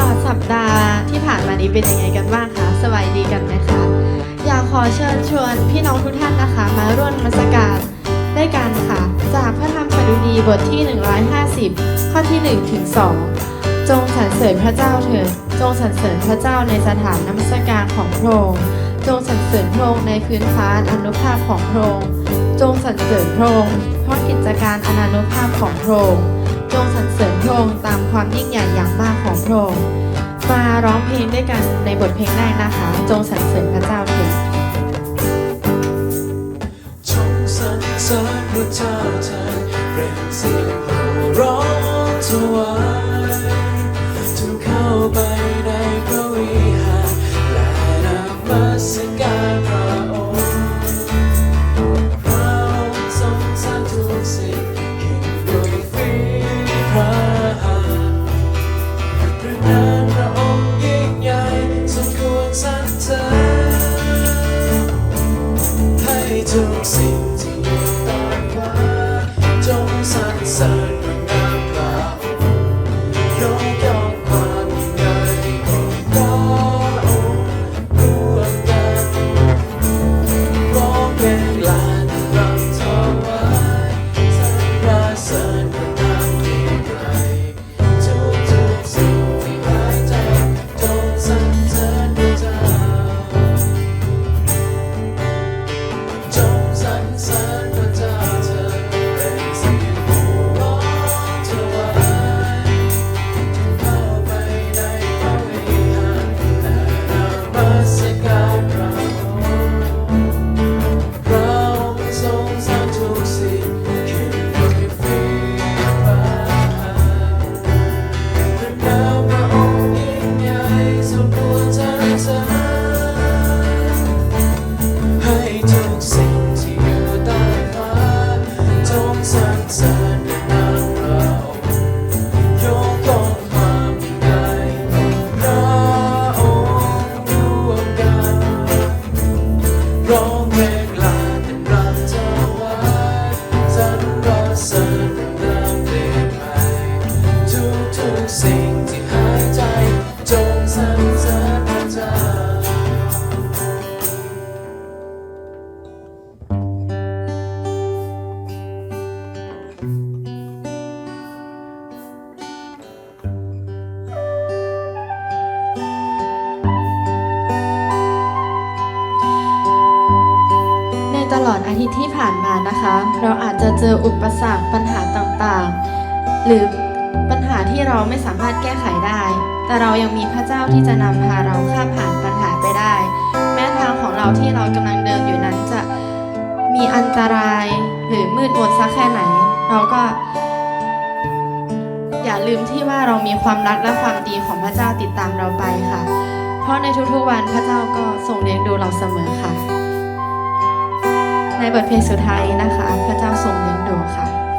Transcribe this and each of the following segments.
ลอดสัปดาห์ที่ผ่านมานี้เป็นยังไงกันบ้างคะสบายดีกันไหมคะ อยากขอเชิญชวนพี่น้องทุกท่านนะคะ มาร่วมมัสการได้กันค่ะ จากพระธรรมสดุดีบทที่ 150 ข้อที่ 1 ถึง 2 จงสรรเสริญพระเจ้าเถิดจงสรรเสริญพระเจ้าในสถานนมัสการของพระองค์จงสรรเสริญพระองค์ในพื้นฟ้าอนุภาพของพระองค์จงสรรเสริญพระองค์เพราะกิจการอนานุภาพของพระองค์ จงสรรเสริญพระองค์ตามความยิ่งใหญ่อย่างมากของพระองค์มาร้องเพลงด้วยกันในบทเพลงแรกนะคะ จงสรรเสริญพระเจ้าเถิดจงสรรเสริญพระเจ้าเถิดเรียงเสียงโห่ร้องถวาย อาทิตย์ที่ผ่านมานะคะ เราอาจจะเจออุปสรรคปัญหาต่างๆ หรือปัญหาที่เราไม่สามารถแก้ไขได้ แต่เรายังมีพระเจ้าที่จะนำพาเราข้ามผ่านปัญหาไปได้ แม้ทางของเราที่เรากำลังเดินอยู่นั้นจะมีอันตรายหรือมืดมนสักแค่ไหน เราก็ อย่าลืมที่ว่าเรามีความรักและความดีของพระเจ้าติดตามเราไปค่ะ เพราะในทุกๆวันพระเจ้าก็ทรงเลี้ยงดูเราเสมอค่ะ ในบทเพลงสุดท้ายนะคะ พระเจ้าทรงเลี้ยงดูค่ะ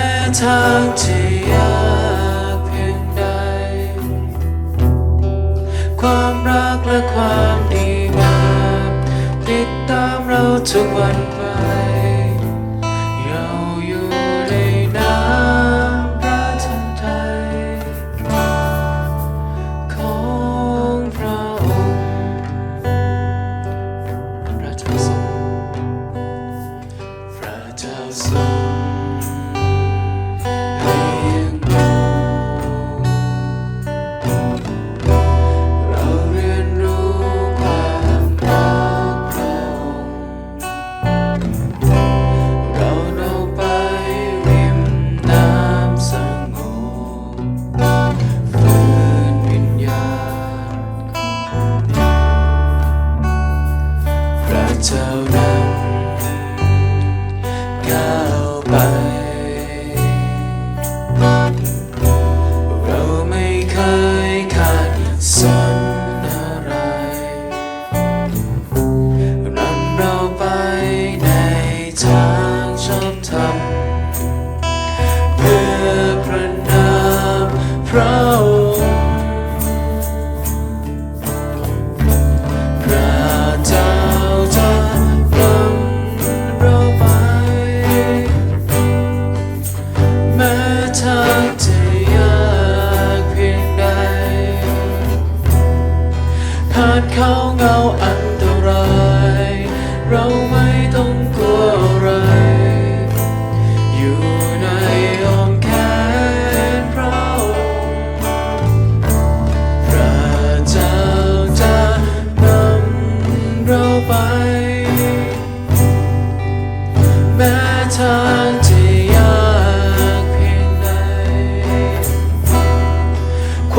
내 착지야.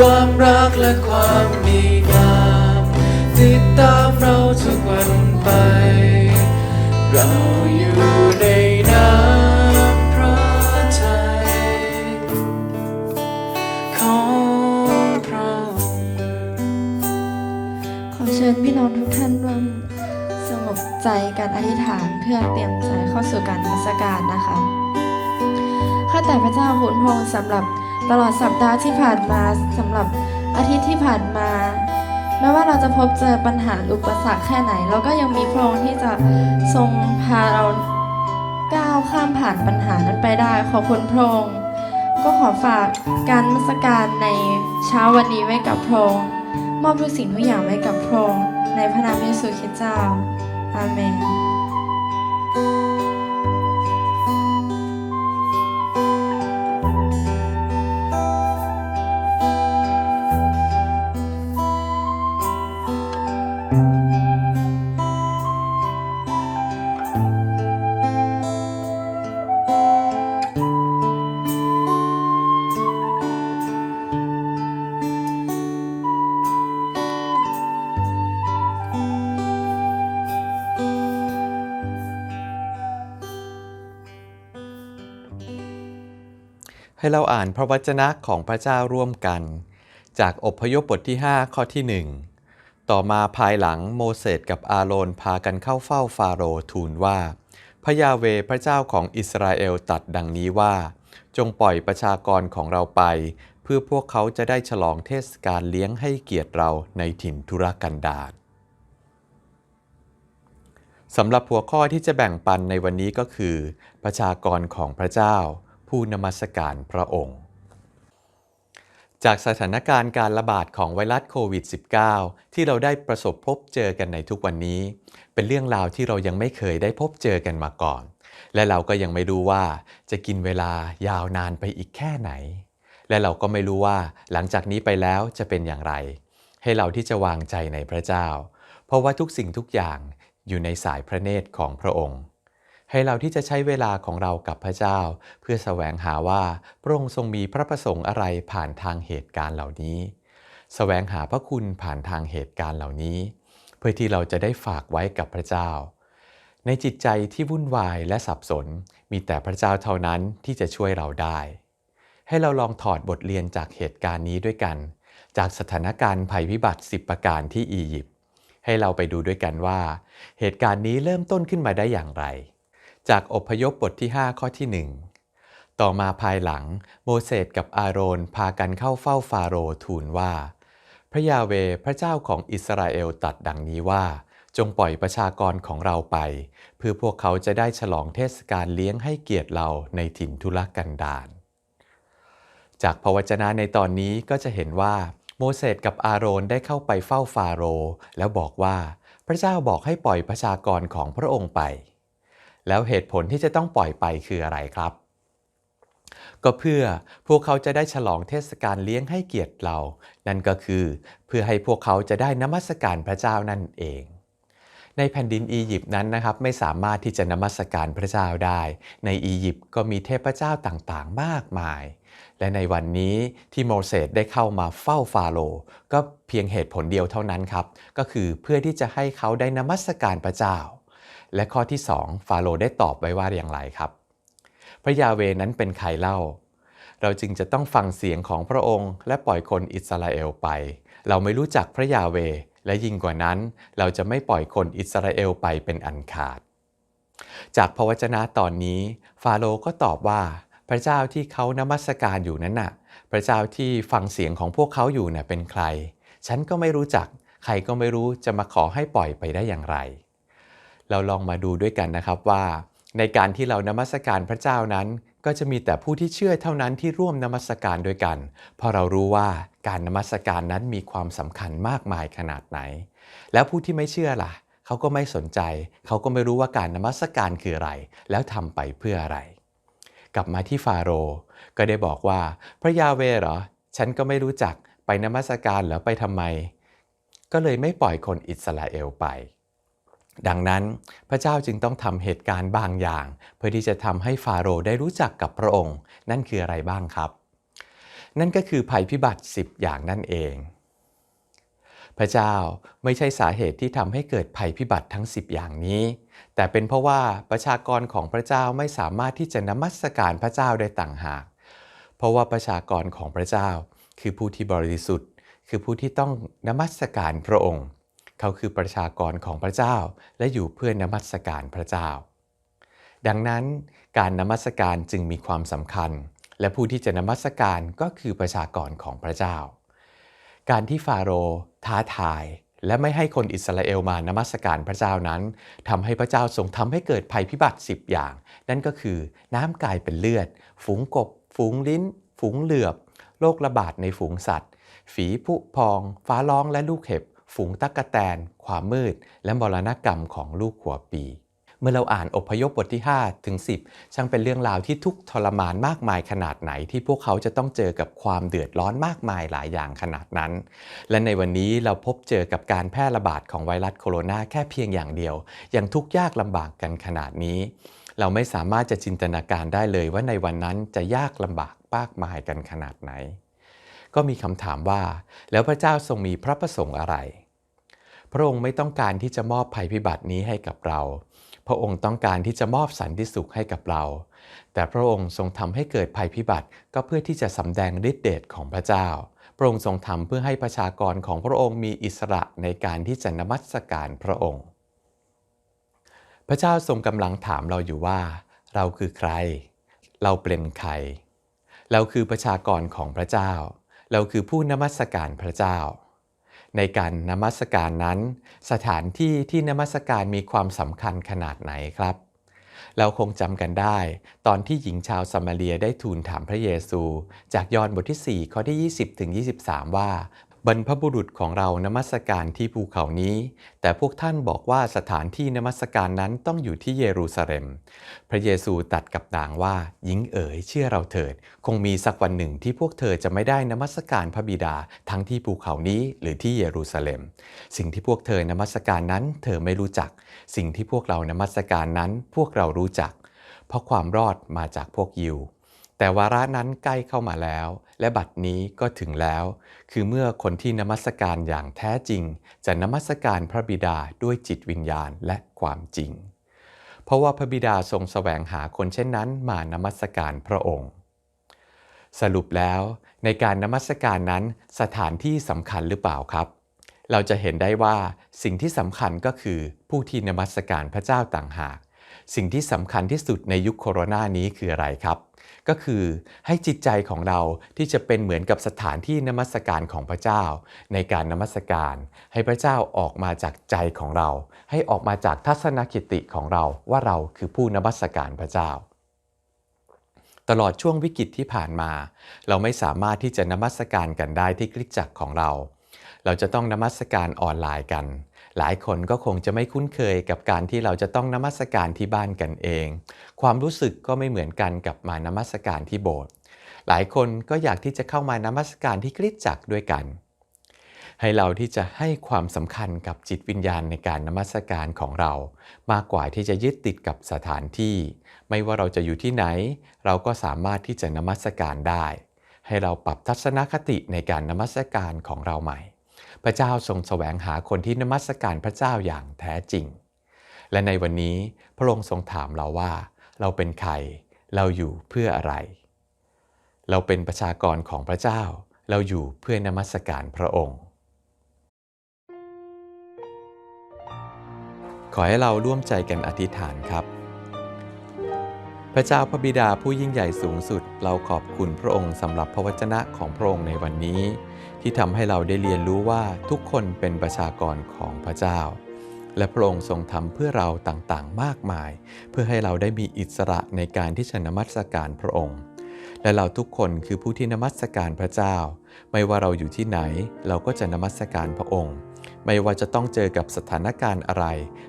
ความรักและความดีงามติดตามเราทุกวันไป เราอยู่ในน้ำพระทัยของพระองค์ขอเชิญพี่น้องทุกท่านร่วมสงบใจการอธิษฐานเพื่อเตรียมใจเข้าสู่การนมัสการนะคะข้าแต่พระเจ้าหุ่นพงสำหรับ ตลอดสัปดาห์ที่ผ่านมาสำหรับอาทิตย์ที่ผ่านมา แม้ว่าเราจะพบเจอปัญหาอุปสรรคแค่ไหน เราก็ยังมีพระองค์ที่จะทรงพาเราก้าวข้ามผ่านปัญหานั้นไปได้ ขอบคุณพระองค์ก็ขอฝากการมัสการในเช้าวันนี้ไว้กับพระองค์มอบทุกสิ่งทุกอย่างไว้กับพระองค์ในพระนามเยซูคริสต์เจ้าอาเมน ให้เราอ่านพระวจนะของพระเจ้าร่วมกัน จากอพยพบทที่ 5 ข้อที่ 1 ต่อมาภายหลังโมเสสกับอาโรนพากันเข้าเฝ้าฟาโรห์ทูลว่า พระยาเวพระเจ้าของอิสราเอลตัดดังนี้ว่า จงปล่อยประชากรของเราไป เพื่อพวกเขาจะได้ฉลองเทศกาลเลี้ยงให้เกียรติเราในถิ่นทุรกันดารสำหรับหัวข้อที่จะแบ่งปันในวันนี้ก็คือ ประชากรของพระเจ้า ผู้นมัสการพระองค์ จากสถานการณ์การระบาดของไวรัสโควิด -19 ที่เราได้ประสบพบเจอกันในทุกวันนี้ เป็นเรื่องราวที่เรายังไม่เคยได้พบเจอกันมาก่อน และเราก็ยังไม่รู้ว่าจะกินเวลายาวนานไปอีกแค่ไหน และเราก็ไม่รู้ว่าหลังจากนี้ไปแล้วจะเป็นอย่างไร ให้เราที่จะวางใจในพระเจ้า เพราะว่าทุกสิ่งทุกอย่างอยู่ในสายพระเนตรของพระองค์ ให้เราที่จะใช้เวลาของเรากับพระเจ้า เพื่อแสวงหาว่าพระองค์ทรงมีพระประสงค์อะไรผ่านทางเหตุการณ์เหล่านี้แสวงหาพระคุณผ่านทางเหตุการณ์เหล่านี้ เพื่อที่เราจะได้ฝากไว้กับพระเจ้า ในจิตใจที่วุ่นวายและสับสน มีแต่พระเจ้าเท่านั้นที่จะช่วยเราได้ ให้เราลองถอดบทเรียนจากเหตุการณ์นี้ด้วยกัน จากสถานการณ์ภัยพิบัติ 10 ประการที่อียิปต์ให้เราไปดูด้วยกันว่า เหตุการณ์นี้เริ่มต้นขึ้นมาได้อย่างไร จากอพยพบทที่ 5 ข้อที่ 1 ต่อมาภายหลังโมเสสกับอาโรนพากันเข้าเฝ้าฟาโรห์ทูลว่า พระยาเวพระเจ้าของอิสราเอลตรัดดังนี้ว่า จงปล่อยประชากรของเราไป เพื่อพวกเขาจะได้ฉลองเทศกาลเลี้ยงให้เกียรติเราในถิ่นทุรกันดารจากพระวจนะในตอนนี้ก็จะเห็นว่าโมเสสกับอาโรนได้เข้าไปเฝ้าฟาโรห์แล้วบอกว่า พระเจ้าบอกให้ปล่อยประชากรของพระองค์ไป แล้วเหตุผลที่จะต้องปล่อยไปคืออะไรครับ ก็เพื่อพวกเขาจะได้ฉลองเทศกาลเลี้ยงให้เกียรติเรา นั่นก็คือเพื่อให้พวกเขาจะได้นมัสการพระเจ้านั่นเองในแผ่นดินอียิปต์นั้นนะครับไม่สามารถที่จะนมัสการพระเจ้าได้ ในอียิปต์ก็มีเทพเจ้าต่างๆ มากมาย และในวันนี้ที่โมเสสได้เข้ามาเฝ้าฟาโรห์ก็เพียงเหตุผลเดียวเท่านั้นครับ ก็คือเพื่อที่จะให้เขาได้นมัสการพระเจ้า และข้อที่ 2 ฟาโรได้ตอบไว้ว่าอย่างไรครับ พระยาเวนั้นเป็นใครเล่า เราจึงจะต้องฟังเสียงของพระองค์ และปล่อยคนอิสราเอลไป เราไม่รู้จักพระยาเว และยิ่งกว่านั้น เราจะไม่ปล่อยคนอิสราเอลไปเป็นอันขาด จากพระวจนะตอนนี้ ฟาโรก็ตอบว่า พระเจ้าที่เขานมัสการอยู่นั้นน่ะ พระเจ้าที่ฟังเสียงของพวกเขาอยู่น่ะเป็นใคร ฉันก็ไม่รู้จัก ใครก็ไม่รู้จะมาขอให้ปล่อยไปได้อย่างไร เราลองมาดูด้วยกันนะครับว่า ในการที่เรานมัสการพระเจ้านั้น ก็จะมีแต่ผู้ที่เชื่อเท่านั้นที่ร่วมนมัสการด้วยกัน เพราะเรารู้ว่าการนมัสการนั้นมีความสำคัญมากมายขนาดไหน แล้วผู้ที่ไม่เชื่อล่ะเขาก็ไม่สนใจ เขาก็ไม่รู้ว่าการนมัสการคืออะไร แล้วทำไปเพื่ออะไร กลับมาที่ฟาโรห์ก็ได้บอกว่า พระยาเวเหรอ ฉันก็ไม่รู้จักไปนมัสการแล้วไปทำไม ก็เลยไม่ปล่อยคนอิสราเอลไป ดังนั้นพระเจ้าจึงต้องทำเหตุการณ์บางอย่าง เพื่อที่จะทำให้ฟาโรห์ได้รู้จักกับพระองค์ นั่นคืออะไรบ้างครับ นั่นก็คือภัยพิบัติ 10 อย่างนั่นเอง พระเจ้าไม่ใช่สาเหตุที่ทำให้เกิดภัยพิบัติทั้ง 10 อย่างนี้ แต่เป็นเพราะว่าประชากรของพระเจ้าไม่สามารถที่จะนมัสการพระเจ้าได้ต่างหาก เพราะว่าประชากรของพระเจ้า คือผู้ที่บริสุทธิ์ คือผู้ที่ต้องนมัสการพระองค์ เขาคือประชากรของพระเจ้า และอยู่เพื่อนมัสการพระเจ้า ดังนั้นการนมัสการจึงมีความสำคัญ และผู้ที่จะนมัสการก็คือประชากรของพระเจ้า การที่ฟาโรห์ท้าทายและไม่ให้คนอิสราเอลมานมัสการพระเจ้านั้นทำให้พระเจ้าทรงทำให้เกิดภัยพิบัติ 10 อย่าง นั่นก็คือ น้ำกลายเป็นเลือด ฝูงกบ ฝูงลิ้น ฝูงเหลือบ โรคระบาดในฝูงสัตว์ ฝีผุพอง ฟ้าร้องและลูกเห็บ ฝูงตักกะแตน ความมืด และมรณกรรมของลูกหัวปี เมื่อเราอ่านอพยพบทที่5ถึง10 ช่างเป็นเรื่องราวที่ทุกทรมานมากมายขนาดไหน ที่พวกเขาจะต้องเจอกับความเดือดร้อนมากมายหลายอย่างขนาดนั้น และในวันนี้เราพบเจอกับการแพร่ระบาดของไวรัสโคโรนาแค่เพียงอย่างเดียว ยังทุกข์ยากลำบากกันขนาดนี้ เราไม่สามารถจะจินตนาการได้เลยว่าในวันนั้นจะยากลำบากมากมายกันขนาดไหนก็มีคำถามว่า แล้วพระเจ้าทรงมีพระประสงค์อะไร พระองค์ไม่ต้องการที่จะมอบภัยพิบัตินี้ให้กับเรา พระองค์ต้องการที่จะมอบสันติสุขให้กับเรา แต่พระองค์ทรงทำให้เกิดภัยพิบัติก็เพื่อที่จะสำแดงฤทธิเดชของพระเจ้า พระองค์ทรงทำเพื่อให้ประชากรของพระองค์มีอิสระในการที่จะนมัสการพระองค์ พระเจ้าทรงกำลังถามเราอยู่ว่า เราคือใคร เราเป็นใคร เราคือประชากรของพระเจ้า เราคือผู้นมัสการพระเจ้า ในการนมัสการนั้น สถานที่ที่นมัสการมีความสำคัญขนาดไหนครับ เราคงจำกันได้ ตอนที่หญิงชาวซามาเรียได้ทูลถามพระเยซู จากยอห์นบทที่ 4 ข้อที่ 20ถึง23 ว่า บรรพบุรุษของเรานมัสการที่ภูเขานี้ แต่พวกท่านบอกว่าสถานที่นมัสการนั้นต้องอยู่ที่เยรูซาเล็ม พระเยซูตัดกับนางว่าหญิงเอ๋ยเชื่อเราเถิด คงมีสักวันหนึ่งที่พวกเธอจะไม่ได้นมัสการพระบิดาทั้งที่ภูเขานี้หรือที่เยรูซาเล็ม สิ่งที่พวกเธอนมัสการนั้นเธอไม่รู้จัก สิ่งที่พวกเรานมัสการนั้นพวกเรารู้จัก เพราะความรอดมาจากพวกยิว แต่วาระนั้นใกล้เข้ามาแล้ว และบัดนี้ก็ถึงแล้ว คือเมื่อคนที่นมัสการอย่างแท้จริง จะนมัสการพระบิดาด้วยจิตวิญญาณและความจริง เพราะว่าพระบิดาทรงแสวงหาคนเช่นนั้นมานมัสการพระองค์ สรุปแล้วในการนมัสการนั้นสถานที่สำคัญหรือเปล่าครับ เราจะเห็นได้ว่าสิ่งที่สำคัญก็คือผู้ที่นมัสการพระเจ้าต่างหาก สิ่งที่สำคัญที่สุดในยุคโคโรนานี้คืออะไรครับ ก็คือให้จิตใจของเราที่จะเป็นเหมือนกับสถานที่นมัสการของพระเจ้า ในการนมัสการ ให้พระเจ้าออกมาจากใจของเรา ให้ออกมาจากทัศนคติของเราว่าเราคือผู้นมัสการพระเจ้า ตลอดช่วงวิกฤตที่ผ่านมา เราไม่สามารถที่จะนมัสการกันได้ที่คริสตจักรของเรา เราจะต้องนมัสการออนไลน์กัน หลายคนก็คงจะไม่คุ้นเคยกับการที่เราจะต้องนมัสการที่บ้านกันเอง ความรู้สึกก็ไม่เหมือนกันกับมานมัสการที่โบสถ์หลายคนก็อยากที่จะเข้ามานมัสการที่คริสตจักรด้วยกัน ให้เราที่จะให้ความสำคัญกับจิตวิญญาณในการนมัสการของเรา มากกว่าที่จะยึดติดกับสถานที่ ไม่ว่าเราจะอยู่ที่ไหน เราก็สามารถที่จะนมัสการได้ ให้เราปรับทัศนคติในการนมัสการของเราใหม่ พระเจ้าทรงแสวงหาคนที่นมัสการพระเจ้าอย่างแท้จริง และในวันนี้พระองค์ทรงถามเราว่า เราเป็นใคร เราอยู่เพื่ออะไร เราเป็นประชากรของพระเจ้า เราอยู่เพื่อนมัสการพระองค์ ขอให้เราร่วมใจกันอธิษฐานครับ พระเจ้าพระบิดาผู้ยิ่งใหญ่สูงสุด เราขอบคุณพระองค์สำหรับพระวจนะของพระองค์ในวันนี้ ที่ทำให้เราได้เรียนรู้ว่าทุกคนเป็นประชากรของพระเจ้า และพระองค์ทรงทำเพื่อเราต่างๆ มากมาย เพื่อให้เราได้มีอิสระในการที่จะนมัสการพระองค์ และเราทุกคนคือผู้ที่นมัสการพระเจ้า ไม่ว่าเราอยู่ที่ไหน เราก็จะนมัสการพระองค์ ไม่ว่าจะต้องเจอกับสถานการณ์อะไร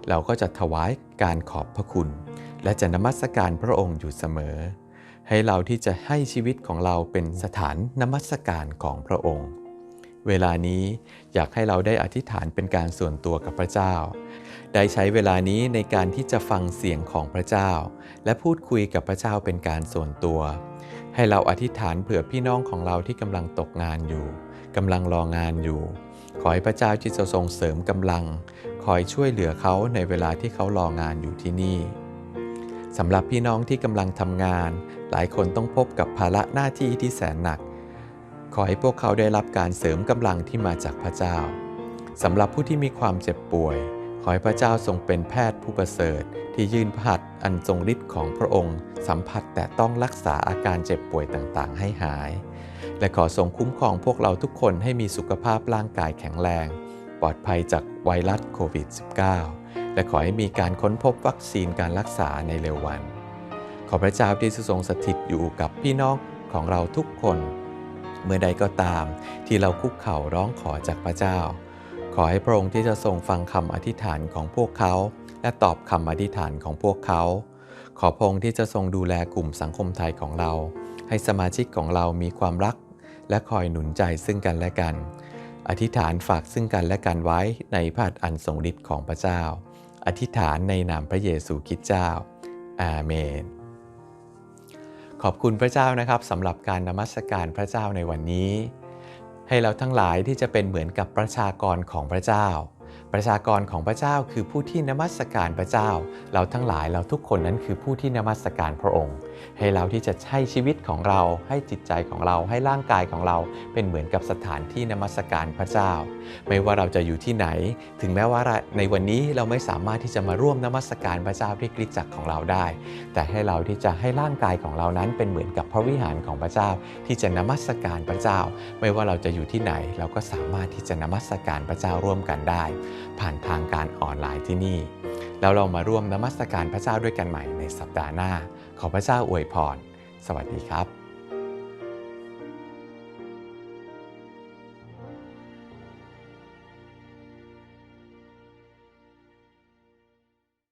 เราก็จะถวายการขอบพระคุณ และจะนมัสการพระองค์อยู่เสมอ ให้เราที่จะให้ชีวิตของเราเป็นสถานนมัสการของพระองค์ เวลานี้อยากให้เราได้อธิษฐานเป็นการส่วนตัวกับพระเจ้า ได้ใช้เวลานี้ในการที่จะฟังเสียงของพระเจ้า และพูดคุยกับพระเจ้าเป็นการส่วนตัว ให้เราอธิษฐานเผื่อพี่น้องของเราที่กำลังตกงานอยู่กำลังรองานอยู่ ขอให้พระเจ้าที่จะทรงเสริมกำลัง คอยช่วยเหลือเขาในเวลาที่เขารองานอยู่ที่นี่ สำหรับพี่น้องที่กำลังทำงาน หลายคนต้องพบกับภาระหน้าที่ที่แสนหนัก ขอให้พวกเขาได้รับการเสริมกำลังที่มาจากพระเจ้าสำหรับผู้ที่มีความเจ็บป่วย ขอให้พระเจ้าทรงเป็นแพทย์ผู้ประเสริฐ ที่ยื่นพระหัตถ์อันทรงฤทธิ์ของพระองค์ สัมผัสแต่ต้องรักษาอาการเจ็บป่วยต่างๆ ให้หาย และขอทรงคุ้มครองพวกเราทุกคนให้มีสุขภาพร่างกายแข็งแรง ปลอดภัยจากไวรัสโควิด -19 และขอให้มีการค้นพบวัคซีนการรักษาในเร็ววัน ขอพระเจ้าที่ทรงสถิตอยู่กับพี่น้องของเราทุกคน เมื่อใดก็ตามที่เราคุกเข่าร้องขอจากพระเจ้า ขอให้พระองค์ที่จะทรงฟังคำอธิษฐานของพวกเขา และตอบคำอธิษฐานของพวกเขา ขอพระองค์ที่จะทรงดูแลกลุ่มสังคมไทยของเรา ให้สมาชิกของเรามีความรัก และคอยหนุนใจซึ่งกันและกัน อธิษฐานฝากซึ่งกันและกันไว้ในพระหัตถ์อันทรงฤทธิ์ของพระเจ้า อธิษฐานในนามพระเยซูคริสต์เจ้า อาเมน ขอบคุณพระเจ้านะครับสำหรับการนมัสการพระเจ้าในวันนี้ ให้เราทั้งหลายที่จะเป็นเหมือนกับประชากรของพระเจ้า ประชากรของพระเจ้าคือผู้ที่นมัสการพระเจ้า เราทั้งหลายเราทุกคนนั้นคือผู้ที่นมัสการพระองค์ ให้เราที่จะให้ชีวิตของเรา ให้จิตใจของเราให้ร่างกายของเราเป็นเหมือนกับสถานที่นมัสการพระเจ้า ไม่ว่าเราจะอยู่ที่ไหน ถึงแม้ว่าในวันนี้เราไม่สามารถที่จะมาร่วมนมัสการพระเจ้าที่คริจักของเราได้ แต่ให้เราที่จะให้ร่างกายของเรานั้นเป็นเหมือนกับพระวิหารของพระเจ้า ที่จะนมัสการพระเจ้า ไม่ว่าเราจะอยู่ที่ไหน เราก็สามารถที่จะนมัสการพระเจ้าร่วมกันได้ ผ่านทางการออนไลน์ที่นี่แล้วเรามาร่วมนมัสการพระเจ้าด้วยกันใหม่ในสัปดาห์หน้า ขอพระเจ้าอวยพร สวัสดีครับ